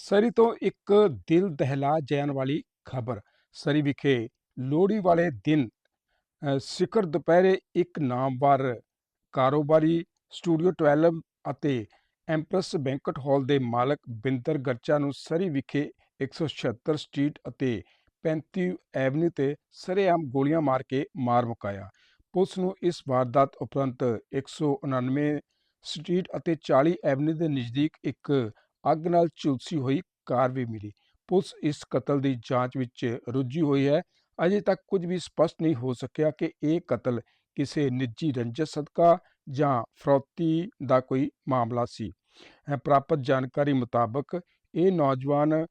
ਸਰੀ ਤੋਂ ਇੱਕ ਦਿਲ ਦਹਿਲਾ ਜਾਣ ਵਾਲੀ ਖਬਰ। ਸਰੀ ਵਿਖੇ ਲੋਹੜੀ ਵਾਲੇ ਦਿਨ ਸਿਖਰ ਦੁਪਹਿਰੇ ਇੱਕ ਨਾਮਵਰ ਕਾਰੋਬਾਰੀ ਸਟੂਡੀਓ 12 ਅਤੇ ਐਂਪਰੈਸ ਬੈਂਕਟ ਹਾਲ ਦੇ ਮਾਲਕ ਬਿੰਦਰ ਗਰਚਾ ਨੂੰ ਸਰੀ ਵਿਖੇ 176 ਸਟਰੀਟ ਅਤੇ 35 ਐਵਨਿਊ ਤੇ ਸਰੇਆਮ ਗੋਲੀਆਂ ਮਾਰ ਕੇ ਮਾਰ ਮੁਕਾਇਆ। ਪੁਲਿਸ ਨੂੰ ਇਸ ਵਾਰਦਾਤ ਉਪਰੰਤ 199 ਸਟਰੀਟ ਅਤੇ 40 ਐਵਨਿਊ ਦੇ ਨਜ਼ਦੀਕ ਇੱਕ ਅੱਗ ਨਾਲ ਝੁਲਸੀ ਹੋਈ ਕਾਰ ਵੀ ਮਿਲੀ। ਪੁਲਿਸ ਇਸ ਕਤਲ ਦੀ ਜਾਂਚ ਵਿੱਚ ਰੁੱਝੀ ਹੋਈ ਹੈ। ਅਜੇ ਤੱਕ ਕੁਝ ਵੀ ਸਪਸ਼ਟ ਨਹੀਂ ਹੋ ਸਕਿਆ ਕਿ ਇਹ ਕਤਲ ਕਿਸੇ ਨਿੱਜੀ ਰੰਜਿਸ਼, ਸਦਕਾ ਜਾਂ ਫਰੌਤੀ ਦਾ ਕੋਈ ਮਾਮਲਾ ਸੀ। ਪ੍ਰਾਪਤ ਜਾਣਕਾਰੀ ਮੁਤਾਬਕ ਇਹ ਨੌਜਵਾਨ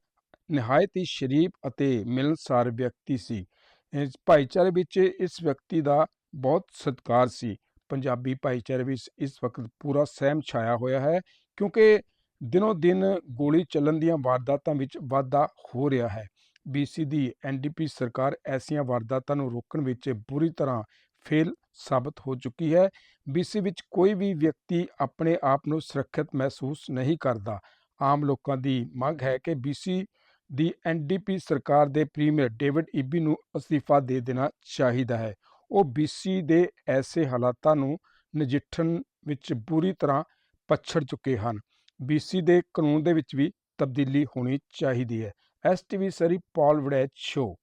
ਨਿਹਾਇਤ ਹੀ ਸ਼ਰੀਫ ਅਤੇ ਮਿਲਨਸਾਰ ਵਿਅਕਤੀ ਸੀ। ਇਸ ਭਾਈਚਾਰੇ ਵਿੱਚ ਇਸ ਵਿਅਕਤੀ ਦਾ ਬਹੁਤ ਸਤਿਕਾਰ ਸੀ। ਪੰਜਾਬੀ ਭਾਈਚਾਰੇ ਵਿੱਚ ਇਸ ਵਕਤ ਪੂਰਾ ਸਹਿਮ ਛਾਇਆ ਹੋਇਆ ਹੈ ਕਿਉਂਕਿ ਦਿਨੋ ਦਿਨ ਗੋਲੀ ਚੱਲਣ ਦੀਆਂ ਵਾਰਦਾਤਾਂ ਵਿੱਚ ਵਾਧਾ ਹੋ ਰਿਹਾ ਹੈ। ਬੀਸੀ ਦੀ ਐਨਡੀਪੀ ਸਰਕਾਰ ਐਸੀਆਂ ਵਾਰਦਾਤਾਂ ਨੂੰ ਰੋਕਣ ਵਿੱਚ ਬੁਰੀ ਤਰ੍ਹਾਂ ਫੇਲ ਸਾਬਤ ਹੋ ਚੁੱਕੀ ਹੈ। ਬੀਸੀ ਵਿੱਚ ਕੋਈ ਵੀ ਵਿਅਕਤੀ ਆਪਣੇ ਆਪ ਨੂੰ ਸੁਰੱਖਿਅਤ ਮਹਿਸੂਸ ਨਹੀਂ ਕਰਦਾ। ਆਮ ਲੋਕਾਂ ਦੀ ਮੰਗ ਹੈ ਕਿ ਬੀਸੀ ਦੀ ਐਨਡੀਪੀ ਸਰਕਾਰ ਦੇ ਪ੍ਰੀਮੀਅਰ ਡੇਵਿਡ ਈਬੀ ਨੂੰ ਅਸਤੀਫਾ ਦੇ ਦੇਣਾ ਚਾਹੀਦਾ ਹੈ। ਉਹ ਬੀਸੀ ਦੇ ਐਸੇ ਹਾਲਾਤਾਂ ਨੂੰ ਨਜਿੱਠਣ ਵਿੱਚ ਬੁਰੀ ਤਰ੍ਹਾਂ ਪਛੜ ਚੁੱਕੇ ਹਨ। ਬੀਸੀ ਦੇ ਕਾਨੂੰਨ ਦੇ ਵਿੱਚ ਵੀ ਤਬਦੀਲੀ ਹੋਣੀ ਚਾਹੀਦੀ ਹੈ। STV Surrey Pal Varaich show